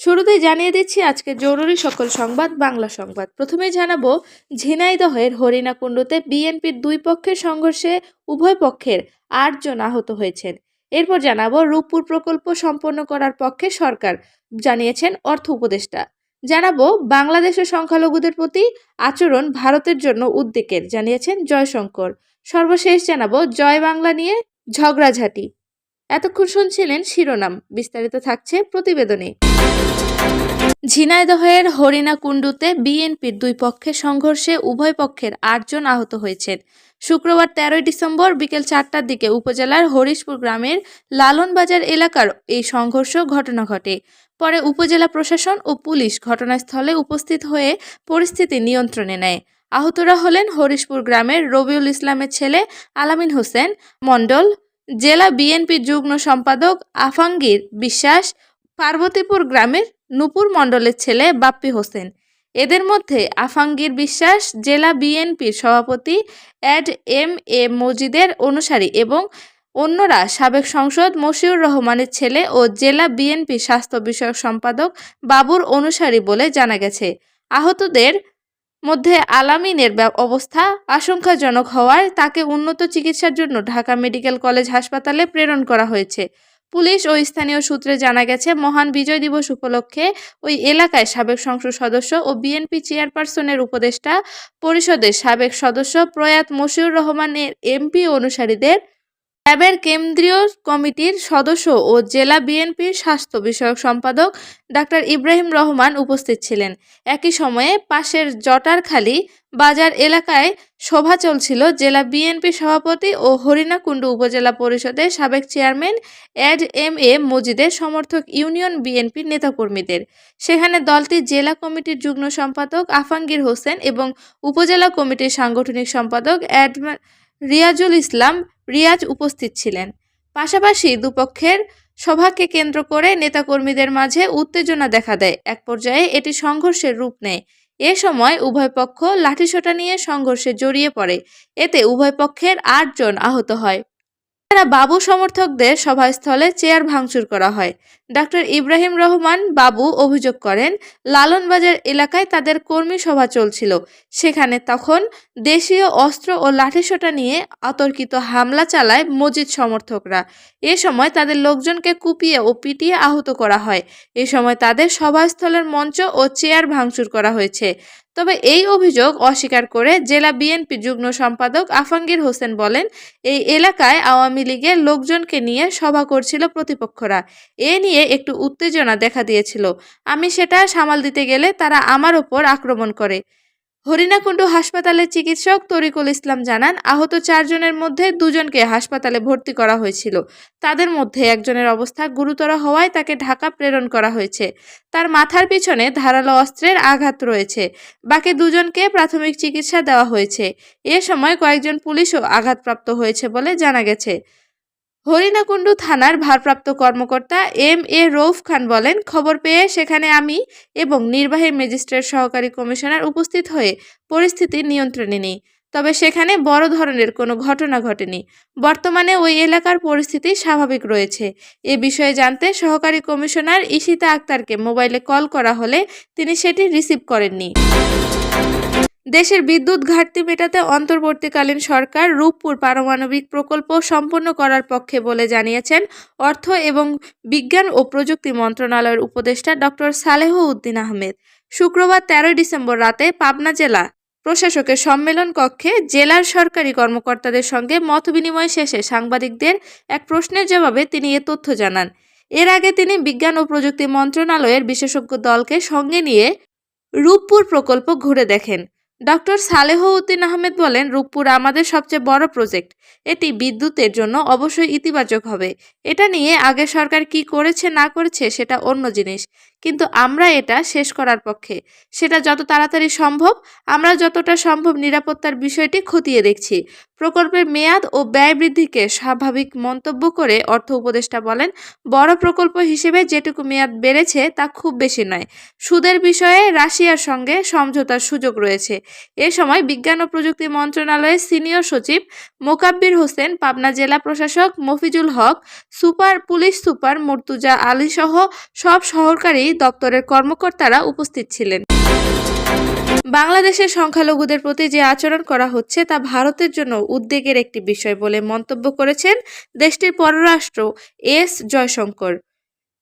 শুরুতেই জানিয়ে দিচ্ছি আজকে জরুরি সকল সংবাদ, বাংলা সংবাদ। প্রথমেই জানাব ঝিনাইদহের হরিণাকুণ্ডুতে বিএনপির দুই পক্ষের সংঘর্ষে উভয় পক্ষের আটজন আহত হয়েছেন। এরপর জানাব, রূপপুর প্রকল্প সম্পন্ন করার পক্ষে সরকার জানিয়েছেন অর্থ উপদেষ্টা। জানাব, বাংলাদেশের সংখ্যালঘুদের প্রতি আচরণ ভারতের জন্য উদ্বেগের, জানিয়েছেন জয়শঙ্কর। সর্বশেষ জানাব, জয় বাংলা নিয়ে ঝগড়াঝাটি। এতক্ষণ শুনছিলেন শিরোনাম, বিস্তারিত থাকছে প্রতিবেদনে। ঝিনাইদহের হরিণাকুণ্ডুতে বিএনপির দুই পক্ষের সংঘর্ষে উভয় পক্ষের আটজন আহত হয়েছেন। শুক্রবার তেরোই ডিসেম্বর বিকেল চারটার দিকে উপজেলার হরিশপুর গ্রামের লালনবাজার এলাকার এই সংঘর্ষ ঘটনা ঘটে। পরে উপজেলা প্রশাসন ও পুলিশ ঘটনাস্থলে উপস্থিত হয়ে পরিস্থিতি নিয়ন্ত্রণে নেয়। আহতরা হলেন হরিশপুর গ্রামের রবিউল ইসলামের ছেলে আলামিন হোসেন মণ্ডল, জেলা বিএনপি যুগ্ম সম্পাদক আফাঙ্গীর বিশ্বাস, পার্বতীপুর গ্রামের নূপুর মণ্ডলের ছেলে বাপ্পি হোসেন। এদের মধ্যে আফাঙ্গীর বিশ্বাস, জেলা বিএনপির সভাপতি অ্যাড এম এ মজিদের অনুসারী এবং অন্যরা সাবেক সংসদ মশিউর রহমানের ছেলে ও জেলা বিএনপি স্বাস্থ্য বিষয়ক সম্পাদক বাবুর অনুসারী বলে জানা গেছে। আহতদের মধ্যে আলামিনের অবস্থা আশঙ্কাজনক হওয়ায় তাকে উন্নত চিকিৎসার জন্য ঢাকা মেডিকেল কলেজ হাসপাতালে প্রেরণ করা হয়েছে। পুলিশ ও স্থানীয় সূত্রে জানা গেছে, মহান বিজয় দিবস উপলক্ষে ওই এলাকায় সাবেক সংসদ সদস্য ও বিএনপি চেয়ারপারসনের উপদেষ্টা পরিষদের সাবেক সদস্য প্রয়াত মশিউর রহমানের এমপি অনুসারীদের র্যাবের কেন্দ্রীয় কমিটির সদস্য ও জেলা বিএনপির স্বাস্থ্য বিষয়ক সম্পাদক ডাক্তার ইব্রাহিম রহমান উপস্থিত ছিলেন। একই সময়ে পাশের জটারখালী বাজার এলাকায় সভা চলছিল। জেলা বিএনপি সভাপতি ও হরিণাকুণ্ডু উপজেলা পরিষদের সাবেক চেয়ারম্যান অ্যাড এম এ মজিদের সমর্থক ইউনিয়ন বিএনপির নেতাকর্মীদের। সেখানে দলটি জেলা কমিটির যুগ্ম সম্পাদক আফাঙ্গীর হোসেন এবং উপজেলা কমিটির সাংগঠনিক সম্পাদক অ্যাড রিয়াজুল ইসলাম রিয়াজ উপস্থিত ছিলেন। পাশাপাশি দুপক্ষের সভাকে কেন্দ্র করে নেতাকর্মীদের মাঝে উত্তেজনা দেখা দেয়। এক পর্যায়ে এটি সংঘর্ষের রূপ নেয়। এ সময় উভয় পক্ষ লাঠিসোটা নিয়ে সংঘর্ষে জড়িয়ে পড়ে। এতে উভয় পক্ষের আটজন আহত হয়। তারা বাবু সমর্থকদের সভাস্থলে চেয়ার ভাঙচুর করা হয়। ডক্টর ইব্রাহিম রহমান বাবু অভিযোগ করেন, লালনবাজার এলাকায় তাদের কর্মী সভা চলছিল। সেখানে তখন দেশীয় অস্ত্র ও লাঠিসোঁটা নিয়ে অতর্কিত হামলা চালায় মজিদ সমর্থকরা। এ সময় তাদের লোকজনকে কুপিয়ে ও পিটিয়ে আহত করা হয়। এ সময় তাদের সভাস্থলের মঞ্চ ও চেয়ার ভাঙচুর করা হয়েছে। তবে এই অভিযোগ অস্বীকার করে জেলা বিএনপি যুগ্ম সম্পাদক আফাঙ্গীর হোসেন বলেন, এই এলাকায় আওয়ামী লীগের লোকজনকে নিয়ে সভা করছিল প্রতিপক্ষরা। এ নিয়ে একটু উত্তেজনা দেখা দিয়েছিল। আমি সেটা সামাল দিতে গেলে তারা আমার ওপর আক্রমণ করে। হরিণাকুণ্ডু হাসপাতালের চিকিৎসক তরিকুল ইসলাম জানান, আহত চারজনের মধ্যে দুজনকে হাসপাতালে ভর্তি করা হয়েছিল। তাদের মধ্যে একজনের অবস্থা গুরুতর হওয়ায় তাকে ঢাকা প্রেরণ করা হয়েছে। তার মাথার পিছনে ধারালো অস্ত্রের আঘাত রয়েছে। বাকি দুজনকে প্রাথমিক চিকিৎসা দেওয়া হয়েছে। এ সময় কয়েকজন পুলিশও আঘাতপ্রাপ্ত হয়েছে বলে জানা গেছে। হরিণাকুণ্ডু থানার ভারপ্রাপ্ত কর্মকর্তা এম এ রৌফ খান বলেন, খবর পেয়ে সেখানে আমি এবং নির্বাহী ম্যাজিস্ট্রেট সহকারী কমিশনার উপস্থিত হয়ে পরিস্থিতি নিয়ন্ত্রণে নেই। তবে সেখানে বড় ধরনের কোনো ঘটনা ঘটেনি। বর্তমানে ওই এলাকার পরিস্থিতি স্বাভাবিক রয়েছে। এ বিষয়ে জানতে সহকারী কমিশনার ইশিতা আক্তারকে মোবাইলে কল করা হলে তিনি সেটি রিসিভ করেননি। দেশের বিদ্যুৎ ঘাটতি মেটাতে অন্তর্বর্তীকালীন সরকার রূপপুর পারমাণবিক প্রকল্প সম্পন্ন করার পক্ষে বলে জানিয়েছেন অর্থ এবং বিজ্ঞান ও প্রযুক্তি মন্ত্রণালয়ের উপদেষ্টা ডক্টর সালেহ উদ্দিন আহমেদ। শুক্রবার তেরোই ডিসেম্বর রাতে পাবনা জেলা প্রশাসকের সম্মেলন কক্ষে জেলার সরকারি কর্মকর্তাদের সঙ্গে মতবিনিময় শেষে সাংবাদিকদের এক প্রশ্নের জবাবে তিনি এ তথ্য জানান। এর আগে তিনি বিজ্ঞান ও প্রযুক্তি মন্ত্রণালয়ের বিশেষজ্ঞ দলকে সঙ্গে নিয়ে রূপপুর প্রকল্প ঘুরে দেখেন। ডক্টর সালেহ উদ্দিন আহমেদ বলেন, রূপপুর আমাদের সবচেয়ে বড় প্রজেক্ট। এটি বিদ্যুতের জন্য অবশ্যই ইতিবাচক হবে। এটা নিয়ে আগে সরকার কি করেছে, না করেছে, সেটা অন্য জিনিস। কিন্তু আমরা এটা শেষ করার পক্ষে। সেটা যত তাড়াতাড়ি সম্ভব, আমরা যতটা সম্ভব নিরাপত্তার বিষয়টি খতিয়ে দেখছি। প্রকল্পের মেয়াদ ও ব্যয় বৃদ্ধিকে স্বাভাবিক মন্তব্য করে অর্থ উপদেষ্টা বলেন, বড় প্রকল্প হিসেবে যেটুকু মেয়াদ বেড়েছে তা খুব বেশি নয়। সুদের বিষয়ে রাশিয়ার সঙ্গে সমঝোতার সুযোগ রয়েছে। এ সময় বিজ্ঞান ও প্রযুক্তি মন্ত্রণালয়ের সিনিয়র সচিব মোকাব্বির হোসেন, পাবনা জেলা প্রশাসক Mofizul Haque, super police super Mortuza Ali সহ সব সহকারী দপ্তরের কর্মকর্তারা উপস্থিত ছিলেন। বাংলাদেশের সংখ্যালঘুদের প্রতি যে আচরণ করা হচ্ছে তা ভারতের জন্য উদ্বেগের একটি বিষয় বলে মন্তব্য করেছেন দেশটির পররাষ্ট্র এস জয়শঙ্কর।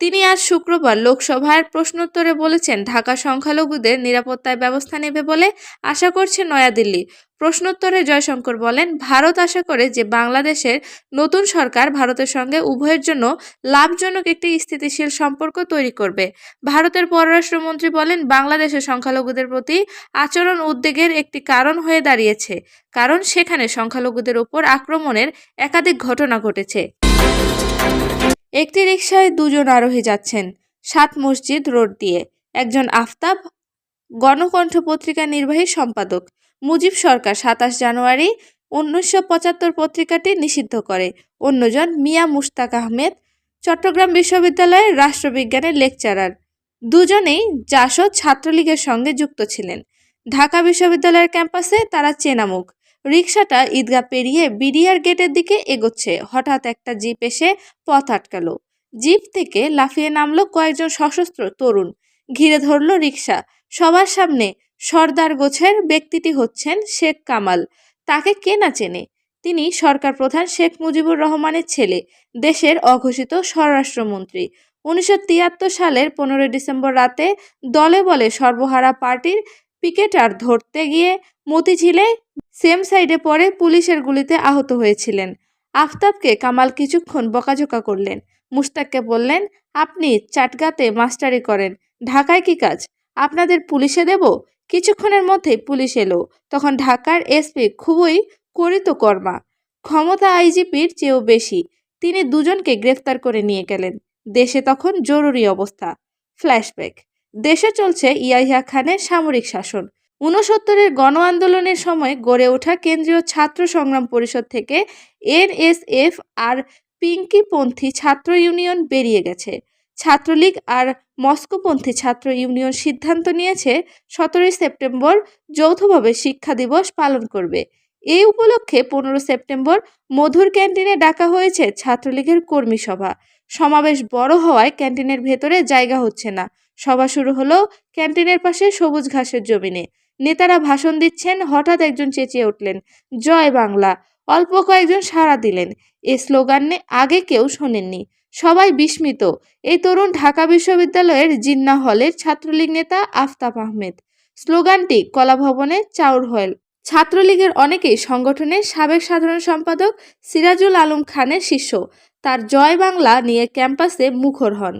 তিনি আজ শুক্রবার লোকসভার প্রশ্নোত্তরে বলেছেন, ঢাকা সংখ্যালঘুদের নিরাপত্তায় ব্যবস্থা নেবে বলে আশা করছে নয়াদিল্লি। প্রশ্নোত্তরে জয়শঙ্কর বলেন, ভারত আশা করে যে বাংলাদেশের নতুন সরকার ভারতের সঙ্গে উভয়ের জন্য লাভজনক একটি স্থিতিশীল সম্পর্ক তৈরি করবে। ভারতের পররাষ্ট্রমন্ত্রী বলেন, বাংলাদেশের সংখ্যালঘুদের প্রতি আচরণ উদ্বেগের একটি কারণ হয়ে দাঁড়িয়েছে, কারণ সেখানে সংখ্যালঘুদের উপর আক্রমণের একাধিক ঘটনা ঘটেছে। একটি রিকশায় দুজন আরোহী যাচ্ছেন। সাত মসজিদ রোড দিয়ে। একজন আফতাব, গণকণ্ঠ পত্রিকা নির্বাহী সম্পাদক। মুজিব সরকার সাতাশ জানুয়ারি উনিশশো পঁচাত্তর পত্রিকাটি নিষিদ্ধ করে। অন্যজন মিয়া মুশতাক আহমেদ, চট্টগ্রাম বিশ্ববিদ্যালয়ের রাষ্ট্রবিজ্ঞানের লেকচারার। দুজনেই জাসদ ছাত্রলীগের সঙ্গে যুক্ত ছিলেন। ঢাকা বিশ্ববিদ্যালয়ের ক্যাম্পাসে তারা চেনামুখ। রিকশাটা ঈদগাহ পেরিয়ে বিডিআর গেটের দিকে এগোচ্ছে। হঠাৎ একটা জিপ এসে পথ আটকালো। জিপ থেকে লাফিয়ে নামলো কয়েকজন সশস্ত্র তরুণ। ঘিরে ধরল রিকশা। সবার সামনে সর্দার গোছের ব্যক্তিটি হচ্ছেন শেখ কামাল। তাকে কে না চেনে? তিনি সরকার প্রধান শেখ মুজিবুর রহমানের ছেলে, দেশের অঘোষিত স্বরাষ্ট্রমন্ত্রী। উনিশশো তিয়াত্তর সালের পনেরোই ডিসেম্বর রাতে দলে বলে সর্বহারা পার্টির পিকেটার ধরতে গিয়ে মতিঝিলে সেম সাইডে পরে পুলিশের গুলিতে আহত হয়েছিলেন। আফতাবকে কামাল কিছুক্ষণ বকাঝোকা করলেন। মুস্তাককে বললেন, আপনি চাটগাতে মাস্টারি করেন, ঢাকায় কি কাজ? আপনাদের পুলিশে দেব? কিছুক্ষণের মধ্যেই পুলিশ এলো। তখন ঢাকার এসপি খুবই করিত কর্মা ক্ষমতা আইজিপির চেয়েও বেশি। তিনি দুজনকে গ্রেফতার করে নিয়ে গেলেন। দেশে তখন জরুরি অবস্থা। ফ্ল্যাশব্যাক দেশে চলছে ইয়াহিয়া খানের সামরিক শাসন। ঊনসত্তরের গণ আন্দোলনের সময় গড়ে ওঠা কেন্দ্রীয় ছাত্র সংগ্রাম পরিষদ থেকে এনএসএফ আর পিঙ্কিপন্থী ছাত্র ইউনিয়ন বেরিয়ে গেছে। ছাত্রলীগ আর মস্কোপন্থী ছাত্র ইউনিয়ন সিদ্ধান্ত নিয়েছে, সতেরোই সেপ্টেম্বর যৌথভাবে শিক্ষা দিবস পালন করবে। এই উপলক্ষে পনেরো সেপ্টেম্বর মধুর ক্যান্টিনে ডাকা হয়েছে ছাত্রলীগের কর্মী সভা। সমাবেশ বড় হওয়ায় ক্যান্টিনের ভেতরে জায়গা হচ্ছে না। সভা শুরু হলো ক্যান্টিনের পাশে সবুজ ঘাসের জমিনে। নেতারা ভাষণ দিচ্ছেন, হঠাৎ একজন চেঁচিয়ে উঠলেন, জয় বাংলা। অল্প কয়েকজন সাড়া দিলেন। এ স্লোগানে আগে কেউ শোনেননি। সবাই বিস্মিত। এই তরুণ ঢাকা বিশ্ববিদ্যালয়ের জিন্না হলের ছাত্রলীগ নেতা আফতাব আহমেদ। স্লোগানটি কলাভবনে চাউর হল। ছাত্রলীগের অনেকেই সংগঠনের সাবেক সাধারণ সম্পাদক সিরাজুল আলম খানের শিষ্য। তার জয় বাংলা নিয়ে ক্যাম্পাসে মুখর হন।